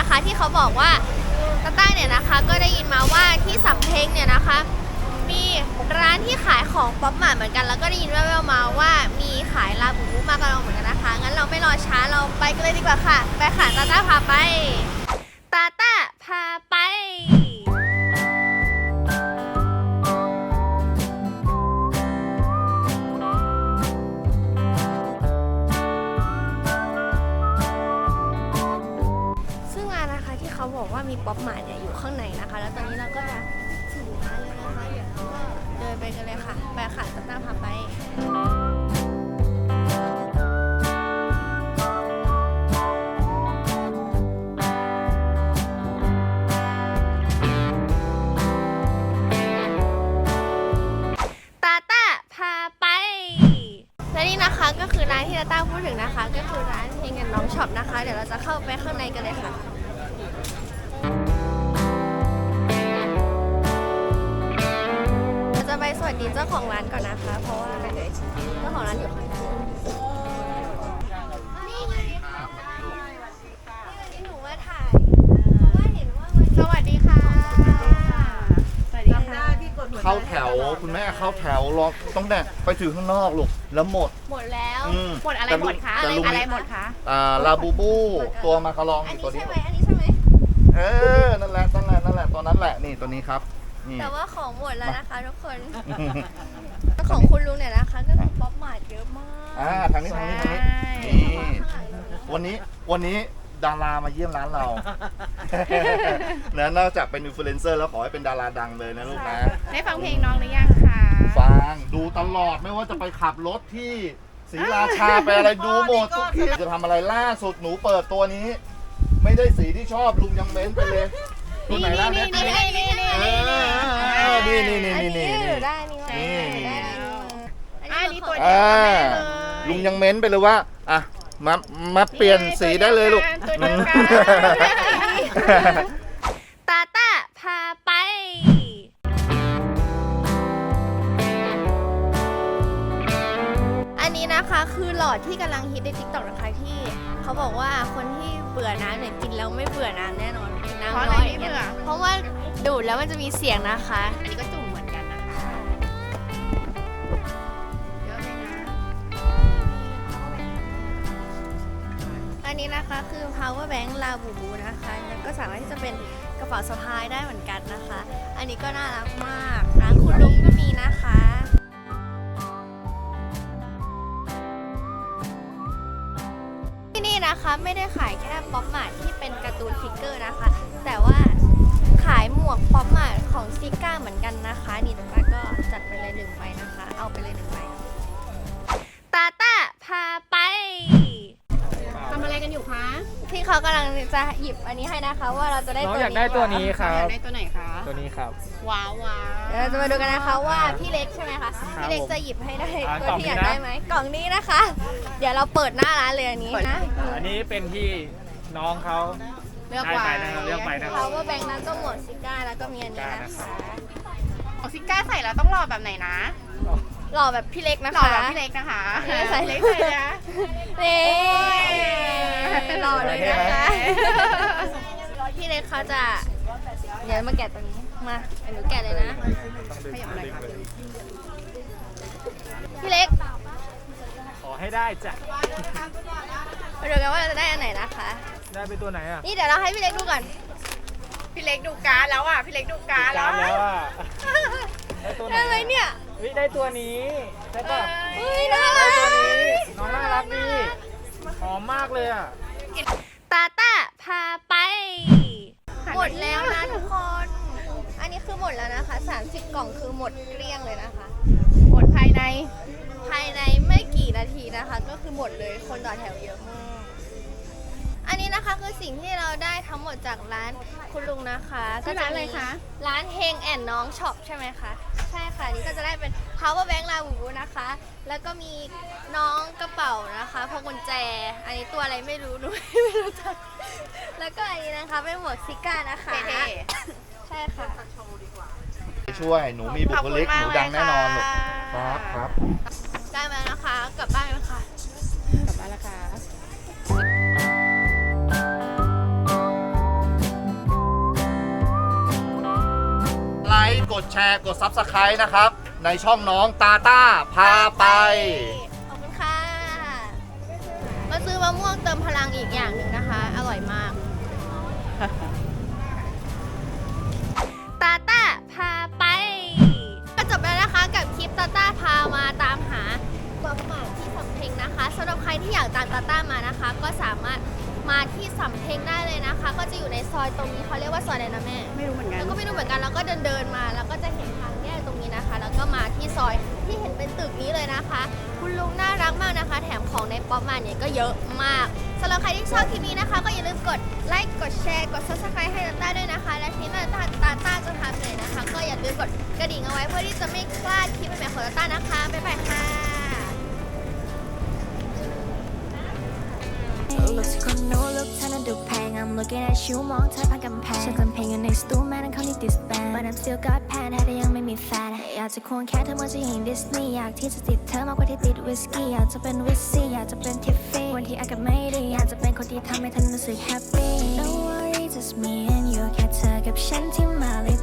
ะคะ ที่เขาบอกว่าตาต้าเนี่ยนะคะ ก็ได้ยินมาว่าที่สำเพ็งเนี่ยนะคะ มีร้านที่ขายของป๊อปมาร์ทเหมือนกัน แล้วก็ได้ยินแว่วๆมาว่ามีขายลาบูบูมากระลองเหมือนกันนะคะงั้นเราไม่รอช้าเราไปกันเลยดีกว่าค่ะ ไปค่ะตาต้าพาไป ป๊อปมาเนี่ยอยู่ข้างในนะคะ แล้วตอนนี้เราก็จะ ดีเจ้าของร้านก่อนนะคะ เพราะว่าเจ้าของร้านอยู่ข้างในนี่ไงค่ะนี่วันนี้หนูมาถ่าย เพราะว่าเห็นว่าวันนี้สวัสดีค่ะ สวัสดีค่ะ เข้าแถวคุณแม่เข้าแถวรอต้องแดดไปถึงข้างนอกลูกแล้วหมด หมดแล้ว อืมหมดอะไรแต่หมลุดงคะ แต่ลุง อะไรหมดคะ อ่าลาบูบูตัวมาคารองอันอีกนี้ตัวนี้ ใช่ไหมอันนี้ใช่ไหมเออนั่นแหละนั่นแหละนั่นแหละตัวนั้นแหละนี่ตัวนี้ครับนี่ แต่ว่าของหมดแล้วนะคะทุกคน ของคุณลุงเนี่ยนะคะ ก็คือป๊อปมาร์ทเยอะมากอ่าทางนี้ทางนี้ทางนี้ใช่นี่วันนี้วันนี้ดารามาเยี่ยมร้านเรานะนอกจากเป็นอินฟลูเอนเซอร์แล้วขอให้เป็นดาราดังเลยนะลูกนะ ได้ฟังเพลงน้องหรือยังคะ ฟัง ดูตลอดไม่ว่าจะไปขับรถที่ศรีราชาไปอะไรดูหมดทุกที่จะทำอะไรล่าสุดหนูเปิดตัวนี้ ไม่ได้สีที่ชอบลุงยังเม้นไปเลย ตัวไหนล่ะเนี่ยนี่นี่นี่นี่เออนี่นี่นี่อันนี่นี้นี่อยู่ได้นี่นี่นี่ได้อันนี้ตัวขเดียวอ่ากันได้เลยลุงยังเม้นไปเลยว่าอะมามาเปลี่ยนสีได้เลยลูกตัวเดียวกันตาต้าพาไปอันนี้นะคะคือหลอดที่กำลังฮิตในทิกตอกนะคะที่เขาบอกว่าคนที่เบื่อน้ำเนี่ยกินแล้วไม่เบื่อน้ำแน่นอนกินน้ำเพราะน้อะไรอยไม่เบื่อ เพราะว่าดูดแล้วมันจะมีเสียงนะคะ อันนี้ก็จุ่มเหมือนกันนะคะเยอะเลยนะอันนี้นะคะคือ power bank ลาบูบูนะคะแล้วก็สามารถที่จะเป็นกระเป๋าสะพายได้เหมือนกันนะคะ อันนี้ก็น่ารักมากร้านคุณลุงก็มีนะคะ นี่นะคะไม่ได้ขายแค่ป๊อปมาร์ทที่เป็นการ์ตูนฟิกเกอร์นะคะ แต่ว่าขายหมวกป๊อปมาร์ทของซิก้าเหมือนกันนะคะ นี่ตาต้าก็จัดไปเลยหนึ่งใบนะคะ เอาไปเลยหนึ่งใบตาต้าพาไปทำอะไรกันอยู่คะที่เขากำลังจะหยิบอันนี้ให้นะคะ ว่าเราจะได้น้องตัวอยากได้ตัวนี้ครัอยาบกได้ตัวไหนคะ ตัวนี้ครับ ว้าวว้าวเดี๋ยวเราจะมาดูกันนะคะว่าพี่เล็กใช่ไหมคะครับพี่เล็กผมจะหยิบให้ได้อ่าตัวกล่องที่นี้อยากนะได้ไหมกล่องนี้นะคะ เดี๋ยวเราเปิดหน้าร้านเลยอันนี้นะอันนี้เป็นที่น้องเขา เลือกได้ไว้ไปนะครับเลือกไปนะครับเขาว่าแบงค์นั้นก็หมดซิก้าแล้วก็มีอันนี้ซิก้านะนะครัคะบออกซิก้าใส่แล้วต้องรอแบบไหนนะหล่อแบบพี่เล็กนะรอคะแบบพี่เล็กนะคะไม่ได้ใส่เล็กใส่นะเล็กโอ้ยหล่อเลยนะคะ พี่เล็กเขาจะ เดี๋ยวมาแกะตรงนี้ มาเดี๋ยวหนูแกะเลยนะขยับอะไรคะพี่เล็ก ขอให้ได้จ้ะมาดูกันว่าเราจะได้อันไหนนะคะ ได้เป็นตัวไหนอะนี่เดี๋ยวเราให้พี่เล็กดูก่อน พี่เล็กดูการ์ดแล้วอะ พี่เล็กดูการ์ดจานแล้วอะได้ตัวไหนได้ไหมเนี่ยเฮ้ยได้ตัวนี้ใช่ป่ะเฮ้ยน่าได้รัตัวนี้กน้องน่ารักดีหอมมากเลยอะ ตาต้าพาไป หมดแล้วนะทุกคน อันนี้คือหมดแล้วนะคะ 30 กล่องคือหมดเกลี้ยงเลยนะคะ หมดภายใน ภายในไม่กี่นาทีนะคะ ก็คือหมดเลย คนต่อแถวเยอะมาก อันนี้นะคะคือสิ่งที่เราได้ทั้งหมดจากร้านคุณลุงนะคะชื่อร้านอะไรคะร้านเฮงแอนน้องช็อปใช่ไหมคะ ใช่ค่ะ นี่ก็จะได้เป็น เ power bank ลาบูนะคะ แล้วก็มีน้องกระเป๋านะคะพวงกุญแจ อันนี้ตัวอะไรไม่รู้หนูไม่รู้จัก แล้วก็อันนี้นะคะเป็นหมวกซิก้านะคะใช่ค่ะ ช่วย หนูมีบุคลิก หนูดังแน่นอนครับครับได้มาแล้วนะคะกลับบ้านแล้วค่ะ กลับบ้านแล้วค่ะไลค์กดแชร์กดซับสไคร b e นะครับ ในช่องน้องตาต้าพาไป ขอบคุณค่ะ มาซื้อมะม่วงเติมพลังอีกอย่างหนึ่งนะคะ อร่อยมาก ตาต้าพาไป ก็จบแล้วนะคะกับคลิปตาต้าพามาตามหาบอมหมาที่สำเพ็งนะคะสำหรับใครที่อยากตามตาต้ามานะคะ ก็สามารถมาที่สำเพ็งได้เลยนะคะ ก็จะอยู่ในซอยตรงนี้เขาเรียกว่าซอยอะไรนะแม่ ไม่รู้เหมือนกัน แล้วก็ไม่รู้เหมือนกันแล้วก็เดินเดินๆมาแล้วก็จะเห็นทาง ที่ซอยที่เห็นเป็นตึกนี้เลยนะคะ คุณลุงน่ารักมากนะคะ แถมของในป๊อปมาเนี่ยก็เยอะมากสำหรับใครที่ชอบคลิปนี้นะคะ ก็อย่าลืมกดไลค์กดแชร์กด subscribe ให้ตาต้าด้วยนะคะ และที่มาตาตาต้าจะทำเลยนะคะ ก็อย่าลืมกดกระดิ่งเอาไว้เพื่อที่จะไม่พลาดคลิปใหม่ๆของตาต้านะคะบ๊ายบายค่ะ Look ที่คนโน้ลุกเธอนั้นดูแพง I'm looking at you มองเธอผ่านกำแพงฉันกำแพงอยู่ในสตูแม้นั้นเขานี่ disband but I'm still got pan ถ้าแต่ยังไม่มีแฟนอยากจะควงแค่เธอเหมือนจะเห็นดิสนีย์อยากที่จะติดเธอมากกว่าที่ติดวิสกี้อยากจะเป็นวิสซี่อยากจะเป็นทิฟฟี่วันที่อากาศไม่ดีอยากจะเป็นคนที่ทำให้เธอรู้สึกแฮปปี้ Don't worry just me and you แค่เธอกับฉันที่มาเลย